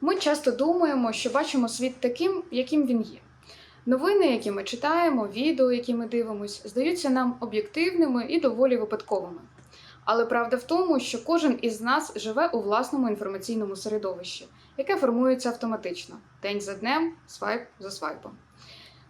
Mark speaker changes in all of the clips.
Speaker 1: Ми часто думаємо, що бачимо світ таким, яким він є. Новини, які ми читаємо, відео, які ми дивимось, здаються нам об'єктивними і доволі випадковими. Але правда в тому, що кожен із нас живе у власному інформаційному середовищі, яке формується автоматично, день за днем, свайп за свайпом.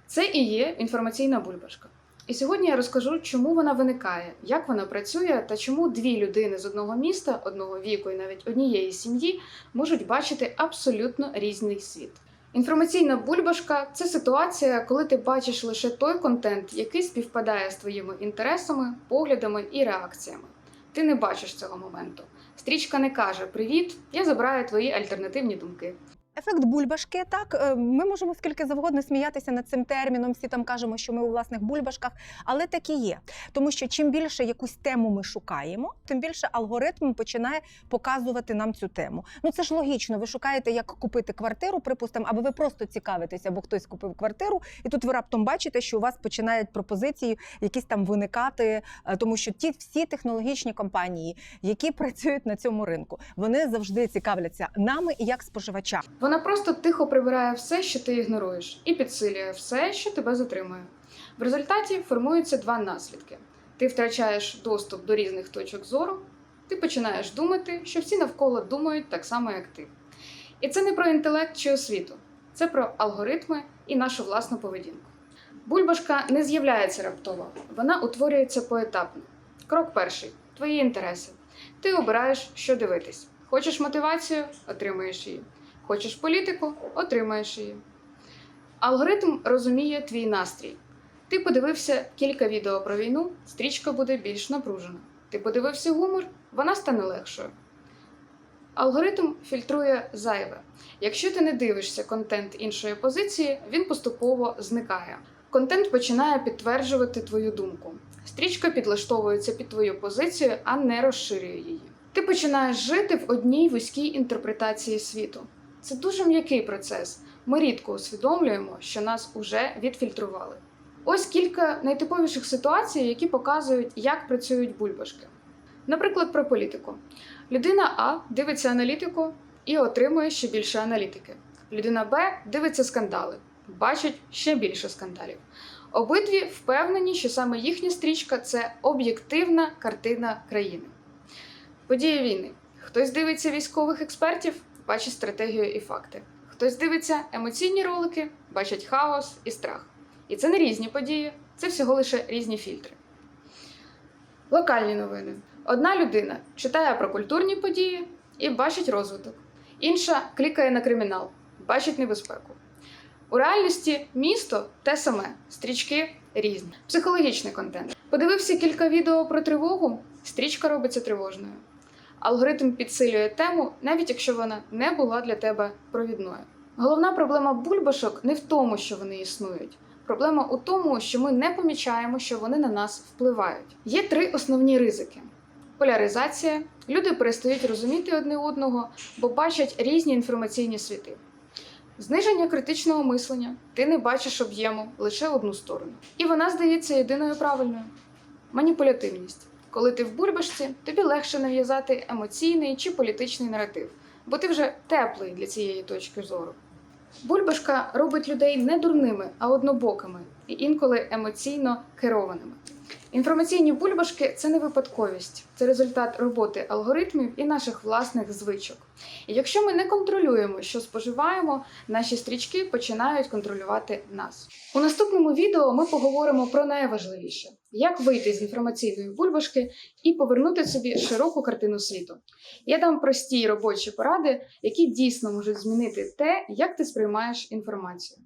Speaker 1: Це і є інформаційна бульбашка. І сьогодні я розкажу, чому вона виникає, як вона працює та чому дві людини з одного міста, одного віку і навіть однієї сім'ї можуть бачити абсолютно різний світ. Інформаційна бульбашка це ситуація, коли ти бачиш лише той контент, який співпадає з твоїми інтересами, поглядами і реакціями. Ти не бачиш цього моменту. Стрічка не каже Привіт, я забираю твої альтернативні думки.
Speaker 2: Ефект бульбашки, так е, ми можемо скільки завгодно сміятися над цим терміном. Всі там кажемо, що ми у власних бульбашках, але так і є. Тому що чим більше якусь тему ми шукаємо, тим більше алгоритм починає показувати нам цю тему. Ну це ж логічно. Ви шукаєте, як купити квартиру, припустимо, або ви просто цікавитеся, або хтось купив квартиру, і тут ви раптом бачите, що у вас починають пропозиції якісь там виникати, е, тому що ті всі технологічні компанії, які працюють на цьому ринку, вони завжди цікавляться нами як споживачами.
Speaker 1: Вона просто тихо прибирає все, що ти ігноруєш, і підсилює все, що тебе затримує. В результаті формуються два наслідки: ти втрачаєш доступ до різних точок зору, ти починаєш думати, що всі навколо думають так само, як ти. І це не про інтелект чи освіту, це про алгоритми і нашу власну поведінку. Бульбашка не з'являється раптово, вона утворюється поетапно. Крок перший твої інтереси. Ти обираєш, що дивитись. Хочеш мотивацію, отримаєш її. Хочеш політику, отримаєш її. Алгоритм розуміє твій настрій. Ти подивився кілька відео про війну, стрічка буде більш напружена. Ти подивився гумор, вона стане легшою. Алгоритм фільтрує зайве. Якщо ти не дивишся контент іншої позиції, він поступово зникає. Контент починає підтверджувати твою думку. Стрічка підлаштовується під твою позицію, а не розширює її. Ти починаєш жити в одній вузькій інтерпретації світу. Це дуже м'який процес. Ми рідко усвідомлюємо, що нас уже відфільтрували. Ось кілька найтиповіших ситуацій, які показують, як працюють бульбашки. Наприклад, про політику. Людина А дивиться аналітику і отримує ще більше аналітики. Людина Б дивиться скандали, бачить ще більше скандалів. Обидві впевнені, що саме їхня стрічка це об'єктивна картина країни. Події війни. Хтось дивиться військових експертів, бачить стратегію і факти. Хтось дивиться емоційні ролики, бачить хаос і страх. І це не різні події, це всього лише різні фільтри. Локальні новини. Одна людина читає про культурні події і бачить розвиток. Інша клікає на кримінал, бачить небезпеку. У реальності місто те саме, стрічки різні. Психологічний контент. Подивився кілька відео про тривогу, стрічка робиться тривожною. Алгоритм підсилює тему, навіть якщо вона не була для тебе провідною. Головна проблема бульбашок не в тому, що вони існують. Проблема у тому, що ми не помічаємо, що вони на нас впливають. Є три основні ризики: поляризація. Люди перестають розуміти одне одного, бо бачать різні інформаційні світи. Зниження критичного мислення. Ти не бачиш об'єму лише одну сторону. І вона здається єдиною правильною. Маніпулятивність. Коли ти в бульбашці, тобі легше нав'язати емоційний чи політичний наратив, бо ти вже теплий для цієї точки зору. Бульбашка робить людей не дурними, а однобокими і інколи емоційно керованими. Інформаційні бульбашки це не випадковість, це результат роботи алгоритмів і наших власних звичок. І якщо ми не контролюємо, що споживаємо, наші стрічки починають контролювати нас. У наступному відео ми поговоримо про найважливіше: як вийти з інформаційної бульбашки і повернути собі широку картину світу. Я дам прості робочі поради, які дійсно можуть змінити те, як ти сприймаєш інформацію.